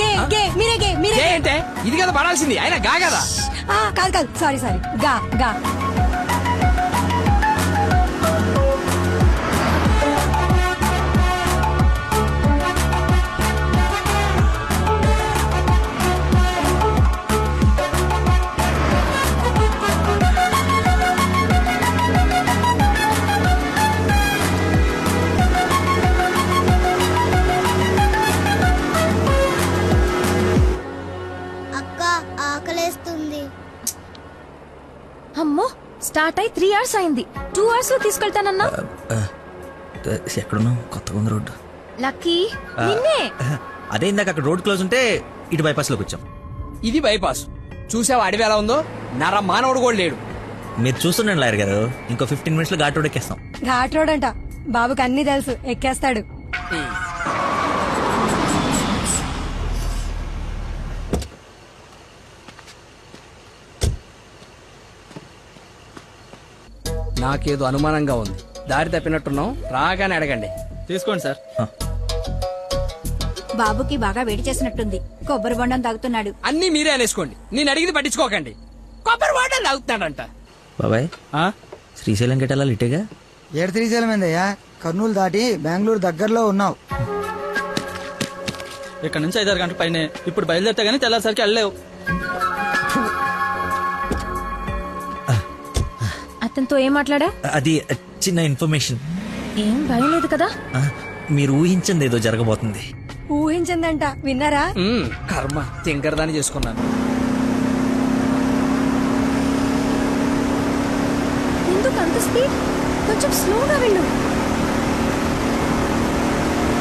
గే గే మీరే గే మీరే ఏ అంటే? ఇది కదా పడాల్సింది. ఆయన గా కదా? ఆ, కాదు కాదు. సారీ సారీ గా గా. అమ్మో స్టార్ట్ అయి త్రీ అవర్స్ అయింది. టూ అవర్స్లో తీసుకెళ్తానన్నా. ఎక్కడున్నావు? కొత్తగా ఉంది రోడ్డు. లక్కీ నిన్నే. అదే ఇందాక అక్కడ రోడ్ క్లోజ్ ఉంటే ఇటు బైపాస్లోకి వచ్చాం. ఇది బైపాస్ చూసావా అడవి ఎలా ఉందో? నర మానవుడు కూడా లేడు. మీరు చూస్తుండండి లాయర్ గారు. ఇంకో ఫిఫ్టీన్ మినిట్స్లో ఘాట్ రోడ్ ఎక్కేస్తాం. ఘాట్ రోడ్ అంట. బాబుకి అన్ని తెలుసు. ఎక్కేస్తాడు. నాకేదో అనుమానంగా ఉంది. దారి తప్పినట్టున్నాం రాగానే అడగండి. తీసుకోండి సార్. బాబుకి బాగా వేడి చేసినట్టుంది. కొబ్బరి బొండం తాగుతున్నాడు. అన్ని మీరే అనేసుకోండి. నేను అడిగింది పట్టించుకోకండి. కొబ్బరి వాటర్ తాగుతున్నాడంట. బాబాయ్ ఆ? శ్రీశైలం గెటాలా ఇటేగా ఏడు శ్రీశైలం ఏందయ్యా? కర్నూలు దాటి బెంగళూరు దగ్గరలో ఉన్నావు. ఇక్కడ నుంచి ఐదారు గంటల పైనే. ఇప్పుడు బయలుదేరితే గానీ తెల్లారిసరికి వెళ్ళలేవు. అతనితో ఏం మాట్లాడా? అది చిన్న ఇన్ఫర్మేషన్. ఏం భయం లేదు కదా? మీరు ఊహించింది ఏదో జరగబోతుంది. ఊహించిందంట విన్నారా? కర్మ తింకరదాన్ని చేసుకున్నాను. ఎందుకు అంత స్పీడ్? కొంచెం స్లోగా వెళ్ళు.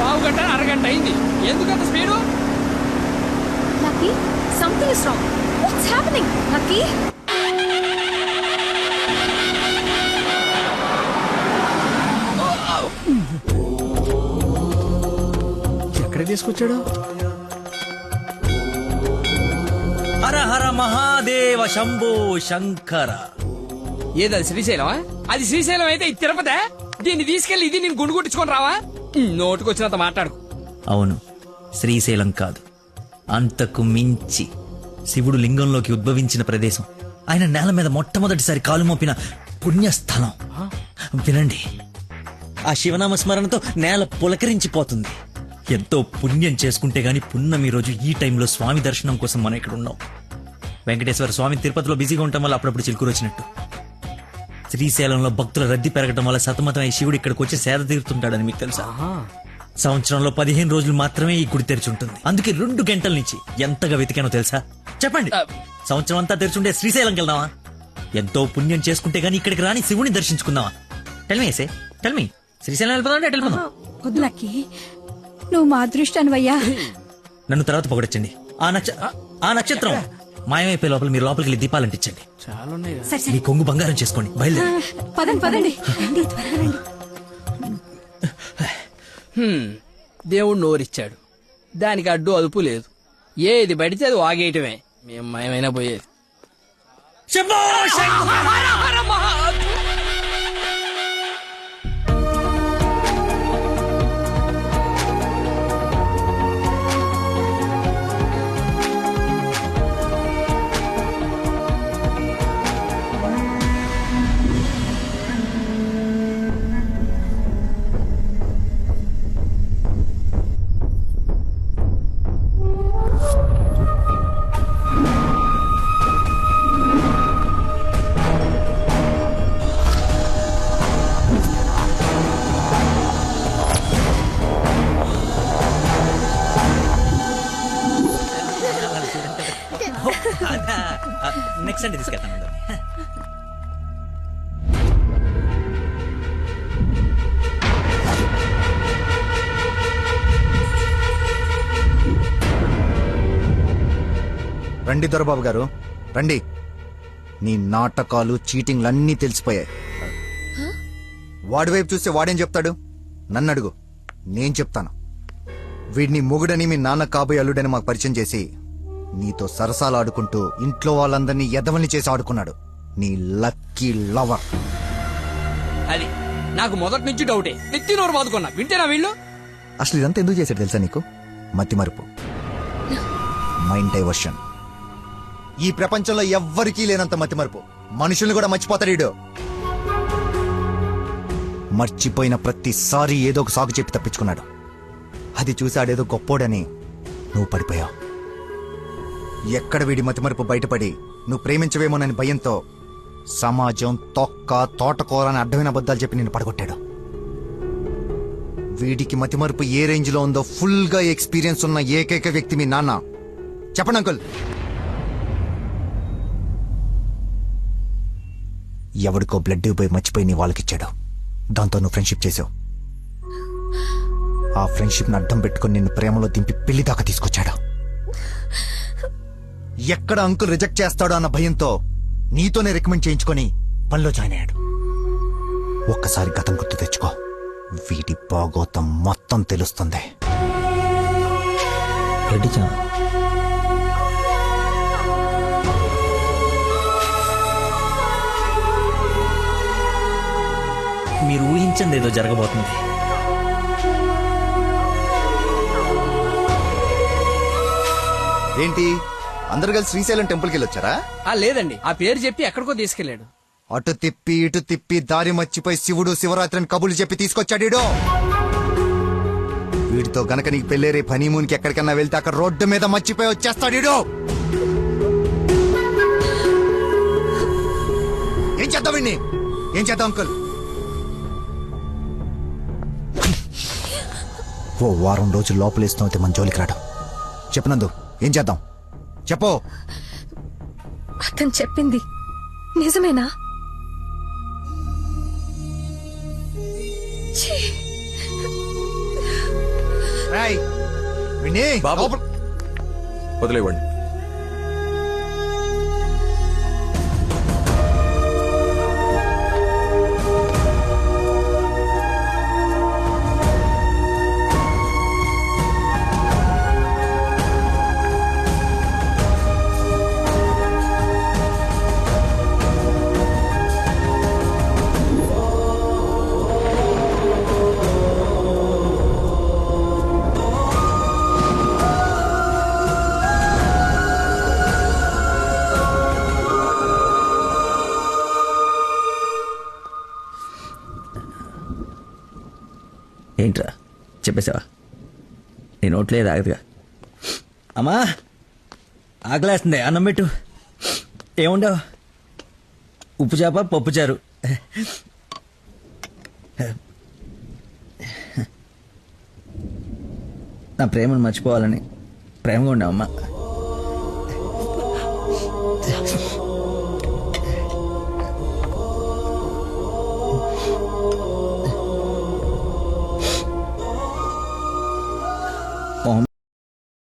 పావు గంట అరగంట అయింది. ఎందుకంత speed? Lucky something is wrong what's happening Lucky? తీసుకొచ్చాడు? హర హర మహాదేవ శంభో శంకర. ఏది అది శ్రీశైలమా? అది శ్రీశైలం అయితే ఇది తిరుపతే? దీన్ని తీసుకెళ్ళి ఇది నేను గుండు కొట్టించుకొని రావా నోటుకొచ్చినంత మాట్లాడు అవును శ్రీశైలం కాదు. అంతకు మించి శివుడు లింగంలోకి ఉద్భవించిన ప్రదేశం. ఆయన నేల మీద మొట్టమొదటిసారి కాలు మోపిన పుణ్యస్థలం. వినండి ఆ శివనామ స్మరణతో నేల పులకరించిపోతుంది. ఎంతో పుణ్యం చేసుకుంటే గాని పున్నమి రోజు ఈ టైంలో స్వామి దర్శనం కోసం మనం ఇక్కడ ఉన్నాం. వెంకటేశ్వర స్వామి తిరుపతిలో బిజీగా ఉండటం వల్ల అప్పుడప్పుడు చిలుకూరు వచ్చినట్టు. శ్రీశైలంలో భక్తుల రద్దీ పెరగడం వల్ల సతమతం అయి శివుడు ఇక్కడికి వచ్చి సేద తీరుతుంటాడని మీకు తెలుసా? సంవత్సరంలో పదిహేను రోజులు మాత్రమే ఈ గుడి తెరిచి ఉంటుంది. అందుకే రెండు గంటల నుంచి ఎంతగా వెతికానో తెలుసా? చెప్పండి. సంవత్సరం అంతా తెరిచుండే శ్రీశైలంకి వెళ్దామా? ఎంతో పుణ్యం చేసుకుంటే గానీ ఇక్కడికి రాని శివుని దర్శించుకుందామా? టెల్మీ ఏసే టెల్మీ శ్రీశైలం వెళ్ళిపోదాం అంటే వెళ్ళిపోదాం వద్దు లక్కీ. నువ్వు మా అదృష్టానివయ్యా నన్ను తర్వాత పొగడొచ్చండి. ఆ నక్ష ఆ నక్షత్రం మాయమైపోయే లోపల మీరు లోపలికి వెళ్ళి దీపాలు అంటించండి. సరే మీ సరే కొంగు బంగారం చేసుకోండి. బయలుదేరి. పదండి పదండి. రండి త్వరగా రండి. దేవుడు నోరిచ్చాడు. దానికి అడ్డు అదుపు లేదు. ఏది పడితే అది వాగేయటమే. మేము మయమైనా పోయేది. శంభో శంకర! నెక్స్ట్ తీసుకెళ్తాను రండి దొరబాబు గారు. రండి. నీ నాటకాలు చీటింగ్లు అన్నీ తెలిసిపోయాయి. వాడి వైపు చూస్తే వాడేం చెప్తాడు? నన్ను అడుగు. నేను చెప్తాను. వీడిని మొగుడని మీ నాన్న కాబోయే అల్లుడని మాకు పరిచయం చేసి నీతో సరసాలు ఆడుకుంటూ ఇంట్లో వాళ్ళందరినీ ఎదవల్ని చేసి ఆడుకున్నాడు. నీ లక్కీ లవర్. అది నాకు మొదటి నుంచి డౌటే. నెత్తి నోరు బాదుకున్నా. వింటేనా వీళ్ళు? అసలు ఇదంతా ఎందుకు చేశాడు తెలుసా నీకు? మతి మరుపు. Mind diversion. ఈ ప్రపంచంలో ఎవ్వరికీ లేనంత మతిమరుపు మనుషుల్ని కూడా మర్చిపోతాడు మర్చిపోయిన ప్రతిసారి ఏదో ఒక సాగు చెప్పి తప్పించుకున్నాడు. అది చూసాడేదో గొప్పోడని నువ్వు పడిపోయావు. ఎక్కడ వీడి మతిమరుపు బయటపడి? నువ్వు ప్రేమించవేమోనని భయంతో సమాజం తొక్క తోటకూర అని అడ్డమైన అబద్ధాలు చెప్పి నిన్ను పడగొట్టాడు. వీడికి మతిమరుపు ఏ రేంజ్లో ఉందో ఫుల్గా ఎక్స్పీరియన్స్ ఉన్న ఏకైక వ్యక్తి మీ నాన్న. చెప్పండి అంకుల్. ఎవడికో బ్లడ్ పోయి మర్చిపోయి నీ వాళ్ళకిచ్చాడు దాంతో నువ్వు ఫ్రెండ్షిప్ చేసావు. ఆ ఫ్రెండ్షిప్ని అడ్డం పెట్టుకుని నిన్ను ప్రేమలో దింపి పెళ్ళి దాకా తీసుకొచ్చాడు. ఎక్కడ అంకుల్ రిజెక్ట్ చేస్తాడో అన్న భయంతో నీతోనే రికమెండ్ చేయించుకొని పనిలో జాయిన్ అయ్యాడు. ఒక్కసారి గతం గుర్తు తెచ్చుకో. వీటి బాగోతం మొత్తం తెలుస్తుంది. మీరు ఊహించండి ఏదో జరగబోతుంది. ఏంటి? అందరు కలిసి శ్రీశైలం టెంపుల్కి వెళ్ళొచ్చారా? ఆ లేదండి. ఆ పేరు చెప్పి ఎక్కడికో తీసుకెళ్ళాడు. అటు తిప్పి ఇటు తిప్పి దారి మర్చిపోయి శివుడు శివరాత్రిని కబులు చెప్పి తీసుకొచ్చాడు. వీడితో గనక నీకు పెళ్ళేరే పనీమూన్కి ఎక్కడికన్నా వెళ్తే అక్కడ రోడ్డు మీద మర్చిపోయి వచ్చేస్తాడు. ఏం చేద్దాం ఏం చేద్దాం అంకుల్? ఓ వారం రోజులు లోపలేస్తున్నావు మన జోలికి రాడు చెప్పనందు ఏం చేద్దాం? చెప్పు అతను చెప్పింది నిజమేనా ఛీ! రాయ్ విని బాబు. లోపల- వదిలేవండి ఏంట్రా? చెప్పేసావా నీ నోట్లే ఆగదుగా అమ్మా! ఆకలేస్తుంది అన్నం పెట్టు. ఏముండవు? ఉప్పు చేప పప్పు చారు. నా ప్రేమను మర్చిపోవాలని ప్రేమగా ఉండవమ్మా